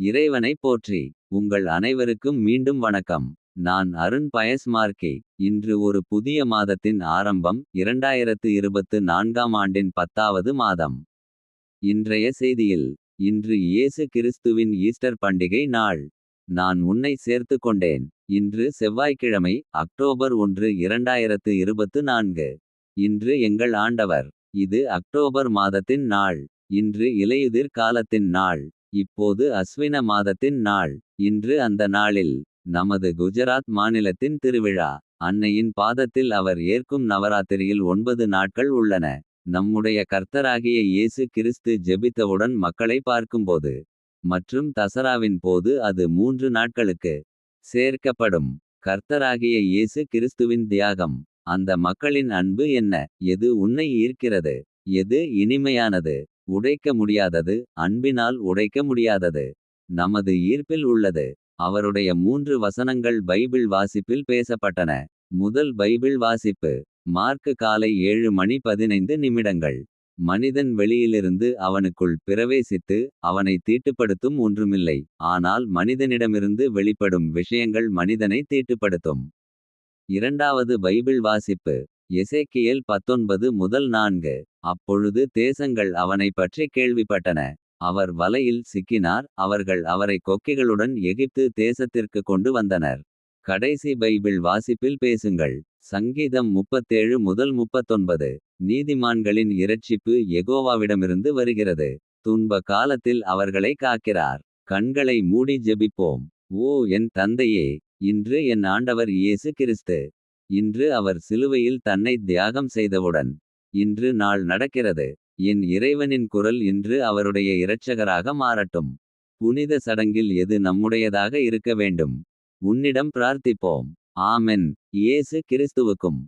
இறைவனை போற்றி. உங்கள் அனைவருக்கும் மீண்டும் வணக்கம். நான் அருண் பயஸ் மார்க்கே இன்று ஒரு புதிய மாதத்தின் ஆரம்பம் இரண்டாயிரத்து இருபத்து நான்காம் ஆண்டின் பத்தாவது மாதம். இன்றைய செய்தியில் இன்று இயேசு கிறிஸ்துவின் ஈஸ்டர் பண்டிகை நாள். நான் உன்னை சேர்த்து கொண்டேன். இன்று செவ்வாய்க்கிழமை அக்டோபர் ஒன்று இரண்டாயிரத்து இருபத்து நான்கு இன்று எங்கள் ஆண்டவர். இது அக்டோபர் மாதத்தின் நாள். இன்று இலையுதிர் காலத்தின் நாள். இப்போது அஸ்வின மாதத்தின் நாள். இன்று அந்த நாளில் நமது குஜராத் மாநிலத்தின் திருவிழா. அன்னையின் பாதத்தில் அவர் ஏற்கும் நவராத்திரியில் ஒன்பது நாட்கள் உள்ளன. நம்முடைய கர்த்தராகிய இயேசு கிறிஸ்து ஜெபித்தவுடன் மக்களை பார்க்கும்போது மற்றும் தசராவின் போது அது மூன்று நாட்களுக்கு சேர்க்கப்படும். கர்த்தராகிய இயேசு கிறிஸ்துவின் தியாகம். அந்த மக்களின் அன்பு என்ன? எது உன்னை ஈர்க்கிறது? எது இனிமையானது? உடைக்க முடியாதது அன்பினால் உடைக்க முடியாதது. நமது ஈர்ப்பில் உள்ளது. அவருடைய மூன்று வசனங்கள் பைபிள் வாசிப்பில் பேசப்பட்டன. முதல் பைபிள் வாசிப்பு மார்க்கு காலை ஏழு மணி பதினைந்து நிமிடங்கள். மனிதன் வெளியிலிருந்து அவனுக்குள் பிரவேசித்து அவனை தீட்டுப்படுத்தும் ஒன்றுமில்லை. ஆனால் மனிதனிடமிருந்து வெளிப்படும் விஷயங்கள் மனிதனை தீட்டுப்படுத்தும். இரண்டாவது பைபிள் வாசிப்பு எசேக்கியல் பத்தொன்பது முதல் நான்கு. அப்பொழுது தேசங்கள் அவனை பற்றி கேள்விப்பட்டன. அவர் வலையில் சிக்கினார். அவர்கள் அவரை கொக்கிகளுடன் எகிப்து தேசத்திற்கு கொண்டு வந்தனர். கடைசி பைபிள் வாசிப்பில் பேசுங்கள். சங்கீதம் முப்பத்தேழு முதல் முப்பத்தொன்பது. நீதிமான்களின் இரட்சிப்பு எகோவாவிடமிருந்து வருகிறது. துன்ப காலத்தில் அவர்களை காக்கிறார். கண்களை மூடி ஜெபிப்போம். ஓ என் தந்தையே இன்று என் ஆண்டவர் இயேசு கிறிஸ்து. இன்று அவர் சிலுவையில் தன்னை தியாகம் செய்தவுடன் இன்று நாள் நடக்கிறது. என் இறைவனின் குரல் இன்று அவருடைய இரட்சகராக மாறட்டும். புனித சடங்கில் எது நம்முடையதாக இருக்க வேண்டும்? உன்னிடம் பிரார்த்திப்போம். ஆமென். இயேசு கிறிஸ்துவுக்கும்.